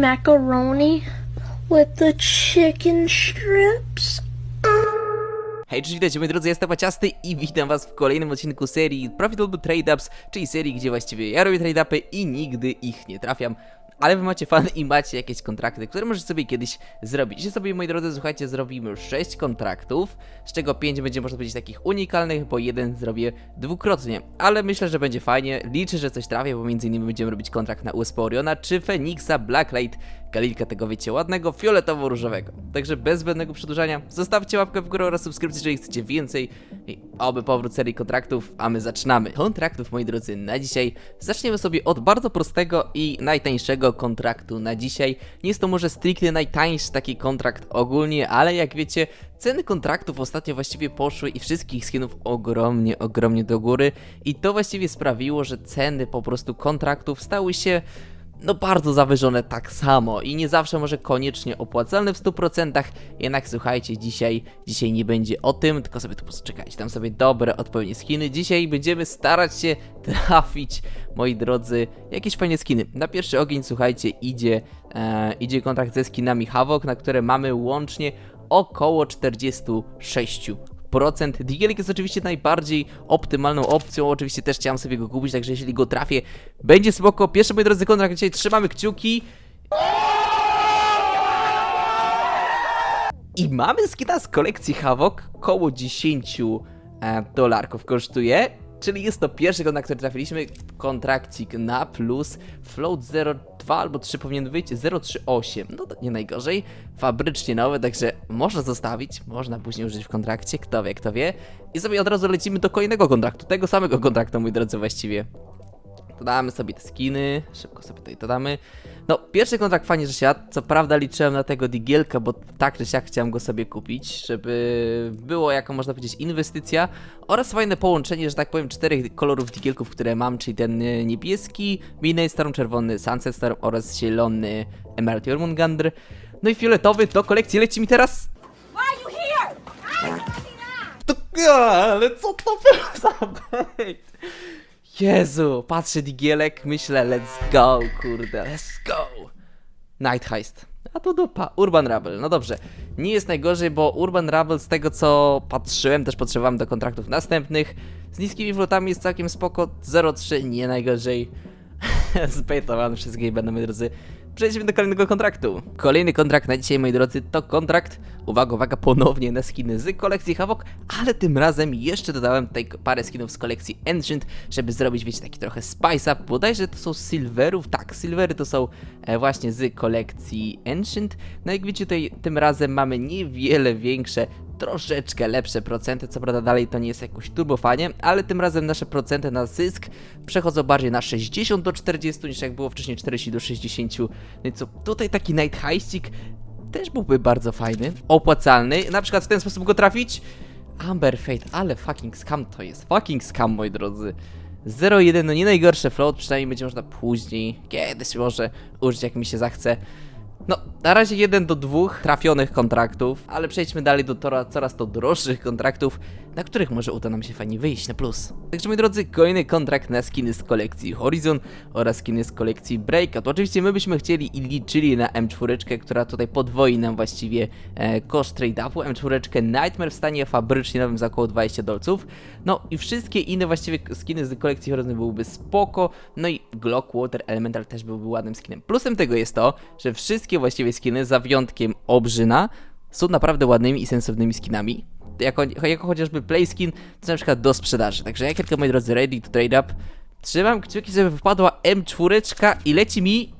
macaroni with the chicken strips. Hej, cześć, witajcie moi drodzy, jestem Maciasty i witam was w kolejnym odcinku serii Profitable Trade Ups, czyli serii, gdzie właściwie ja robię trade upy i nigdy ich nie trafiam. Ale wy macie fan i macie jakieś kontrakty, które możecie sobie kiedyś zrobić. Dzisiaj sobie, moi drodzy, słuchajcie, zrobimy 6 kontraktów, z czego 5 będzie, można powiedzieć, takich unikalnych, bo jeden zrobię dwukrotnie. Ale myślę, że będzie fajnie, liczę, że coś trafię, bo między innymi będziemy robić kontrakt na USP Oriona, czy Feniksa Blacklight, galilka tego, wiecie, ładnego, fioletowo-różowego. Także bez zbędnego przedłużania, zostawcie łapkę w górę oraz subskrypcję, jeżeli chcecie więcej i oby powrót serii kontraktów, a my zaczynamy. Kontraktów, moi drodzy, na dzisiaj zaczniemy sobie od bardzo prostego i najtańszego kontraktu na dzisiaj. Nie jest to może stricte najtańszy taki kontrakt ogólnie, ale jak wiecie, ceny kontraktów ostatnio właściwie poszły i wszystkich skinów ogromnie, ogromnie do góry i to właściwie sprawiło, że ceny po prostu kontraktów stały się no bardzo zawyżone tak samo i nie zawsze może koniecznie opłacalne w 100%, jednak słuchajcie, dzisiaj, dzisiaj nie będzie o tym, tylko sobie tu poczekajcie, tam sobie dobre, odpowiednie skiny. Dzisiaj będziemy starać się trafić, moi drodzy, jakieś fajne skiny. Na pierwszy ogień, słuchajcie, idzie, e, idzie kontrakt ze skinami Havok, na które mamy łącznie około 46 procent. Digelik jest oczywiście najbardziej optymalną opcją. Oczywiście też chciałem sobie go kupić, także jeśli go trafię, będzie spoko. Pierwszy, moi drodzy, kontrakt dzisiaj trzymamy kciuki. I mamy skina z kolekcji Havok, koło 10 e, dolarków kosztuje. Czyli jest to pierwszy kontrakt, który trafiliśmy. Kontrakcik na plus. Float 0,2 albo 3 powinien być. 0,38. No to nie najgorzej. Fabrycznie nowe, także można zostawić. Można później użyć w kontrakcie. Kto wie, kto wie. I sobie od razu lecimy do kolejnego kontraktu. Tego samego kontraktu, mój drodzy, właściwie. Dodamy sobie te skiny, szybko sobie tutaj dodamy. No, pierwszy kontrakt fajnie, że siadł. Co prawda liczyłem na tego digielka, bo tak czy siak chciałem go sobie kupić, żeby było jako można powiedzieć inwestycja oraz fajne połączenie, że tak powiem, czterech kolorów digielków, które mam, czyli ten y, niebieski, Midnight Storm, czerwony Sunset Storm oraz zielony Emerald Jormungandr. No i fioletowy do kolekcji leci mi teraz to, ale co to było za bait? Jezu, patrzę digielek, myślę let's go, kurde, let's go. Night Heist. A to dupa. Urban Rebel. No dobrze. Nie jest najgorzej, bo Urban Rebel z tego co patrzyłem, też potrzebowałem do kontraktów następnych. Z niskimi flotami jest całkiem spoko. 0,3 nie najgorzej. Zbejtowany wszystkie będą, moi drodzy. Przejdźmy do kolejnego kontraktu. Kolejny kontrakt na dzisiaj, moi drodzy, to kontrakt, uwaga, uwaga, ponownie na skiny z kolekcji Havok, ale tym razem jeszcze dodałem tutaj parę skinów z kolekcji Ancient, żeby zrobić, wiecie, taki trochę spice up. Bodajże to są silverów, tak, silvery to są e, właśnie z kolekcji Ancient. No jak widzicie, tutaj tym razem mamy niewiele większe troszeczkę lepsze procenty, co prawda dalej to nie jest jakoś turbofanie, ale tym razem nasze procenty na zysk przechodzą bardziej na 60 do 40 niż jak było wcześniej 40 do 60, więc co, tutaj taki night heistik też byłby bardzo fajny, opłacalny, na przykład w ten sposób go trafić, Amber Fate, ale fucking scam to jest, fucking scam moi drodzy. 0,1 no nie najgorsze float, przynajmniej będzie można później, kiedyś może użyć jak mi się zachce. No, na razie jeden do dwóch trafionych kontraktów, ale przejdźmy dalej do tora, coraz to droższych kontraktów, na których może uda nam się fajnie wyjść na plus. Także moi drodzy, kolejny kontrakt na skiny z kolekcji Horizon oraz skiny z kolekcji Breakout. Oczywiście my byśmy chcieli i liczyli na M4, która tutaj podwoi nam właściwie e, koszt trade-upu. M4 Nightmare w stanie fabrycznie nowym za około 20 dolców. No i wszystkie inne właściwie skiny z kolekcji Horizon byłyby spoko. No i Glock Water Elemental też byłby ładnym skinem. Plusem tego jest to, że wszystkie właściwie skiny, za wyjątkiem Obrzyna, są naprawdę ładnymi i sensownymi skinami. Jako, jako chociażby Playskin, to na przykład do sprzedaży. Także ja kilka, moi drodzy, ready to trade up. Trzymam kciuki, żeby wypadła M4 i leci mi...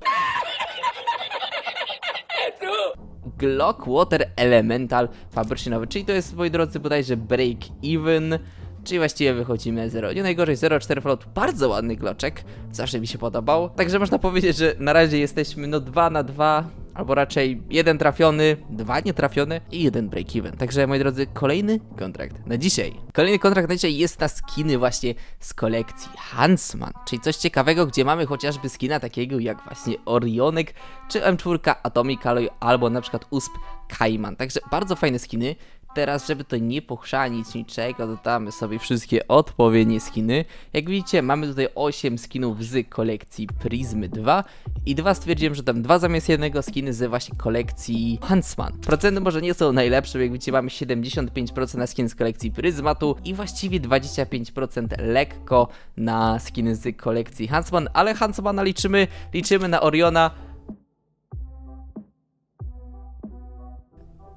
Glock Water Elemental fabrycznie nowy, czyli to jest, moi drodzy, bodajże Break Even, czyli właściwie wychodzimy 0. Nie najgorzej 0,4 float, bardzo ładny gloczek, zawsze mi się podobał. Także można powiedzieć, że na razie jesteśmy no 2 na 2, albo raczej jeden trafiony, dwa nietrafione i jeden break-even. Także moi drodzy, kolejny kontrakt na dzisiaj. Kolejny kontrakt na dzisiaj jest na skiny właśnie z kolekcji Huntsman, czyli coś ciekawego, gdzie mamy chociażby skina takiego jak właśnie Orionek, czy M4 Atomic Alloy, albo na przykład USP Kaiman. Także bardzo fajne skiny. Teraz, żeby to nie pochrzanić niczego, dodamy sobie wszystkie odpowiednie skiny. Jak widzicie, mamy tutaj 8 skinów z kolekcji Prismy 2 i dwa stwierdziłem, że tam dwa zamiast jednego skiny z właśnie kolekcji Huntsman. Procenty może nie są najlepsze, jak widzicie mamy 75% na skin z kolekcji Pryzmatu i właściwie 25% lekko na skiny z kolekcji Huntsman, ale Huntsmana liczymy, liczymy na Oriona.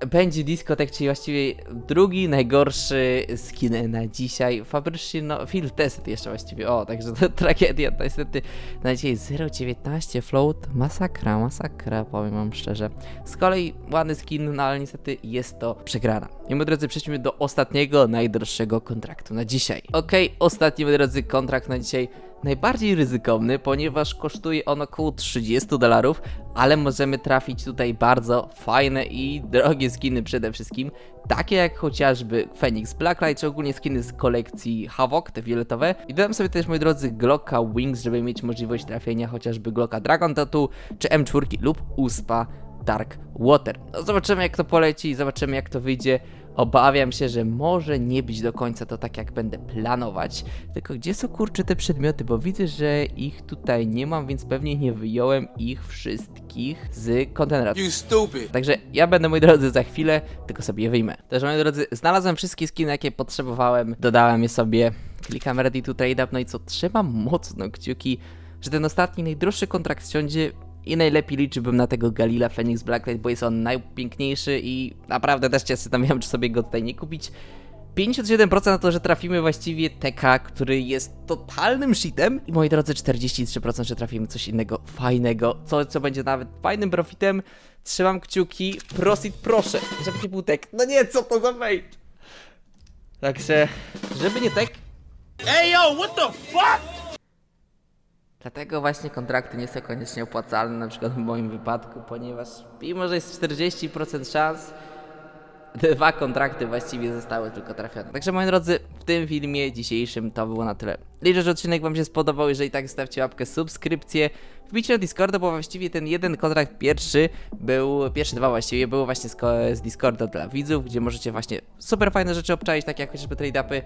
Będzie Discotek, czyli właściwie drugi najgorszy skin na dzisiaj. Fabrycznie, no, field test jeszcze właściwie. O, także to tragedia. To niestety na dzisiaj 0,19 float. Masakra, masakra, powiem wam szczerze. Z kolei ładny skin, no ale niestety jest to przegrana. I moi drodzy, przejdźmy do ostatniego, najdroższego kontraktu na dzisiaj. Okej, ostatni, moi drodzy, kontrakt na dzisiaj najbardziej ryzykowny, ponieważ kosztuje on około 30 dolarów, ale możemy trafić tutaj bardzo fajne i drogie skiny przede wszystkim, takie jak chociażby Phoenix Blacklight, czy ogólnie skiny z kolekcji Havok, te fioletowe. I dodam sobie też, moi drodzy, Glocka Wings, żeby mieć możliwość trafienia chociażby Glocka Dragon Tattoo, czy M4 lub USPA Dark Water. No zobaczymy jak to poleci, zobaczymy jak to wyjdzie. Obawiam się, że może nie być do końca to tak, jak będę planować. Tylko gdzie są kurcze te przedmioty? Bo widzę, że ich tutaj nie mam, więc pewnie nie wyjąłem ich wszystkich z kontenera. You stupid. Także ja będę, moi drodzy, za chwilę, tylko sobie je wyjmę. Także, moi drodzy, znalazłem wszystkie skiny, jakie potrzebowałem, dodałem je sobie, klikam ready to trade up, no i co, trzymam mocno kciuki, że ten ostatni, najdroższy kontrakt siądzie i najlepiej liczyłbym na tego Galila Phoenix Blacklight, bo jest on najpiękniejszy i naprawdę też się zastanawiam, czy sobie go tutaj nie kupić. 57% na to, że trafimy właściwie TK, który jest totalnym shitem. I moi drodzy, 43%, że trafimy coś innego fajnego, co, co będzie nawet fajnym profitem. Trzymam kciuki, prosit proszę, żeby nie był tek. No nie, co to za bait? Także, żeby nie tek, Hey yo, what the fuck? Dlatego właśnie kontrakty nie są koniecznie opłacalne, na przykład w moim wypadku, ponieważ mimo, że jest 40% szans, dwa kontrakty właściwie zostały tylko trafione. Także moi drodzy, w tym filmie dzisiejszym to było na tyle. Liczę, że odcinek wam się spodobał, jeżeli tak stawcie łapkę, subskrypcję, wbijcie na Discorda, bo właściwie ten jeden kontrakt pierwszy był, pierwsze dwa właściwie były właśnie z, z Discorda dla widzów, gdzie możecie właśnie super fajne rzeczy obczaić, takie jak chociażby trade-upy.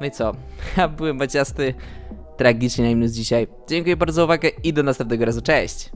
No i co, ja byłem baciasty, tragicznie na minus dzisiaj. Dziękuję bardzo za uwagę i do następnego razu, cześć!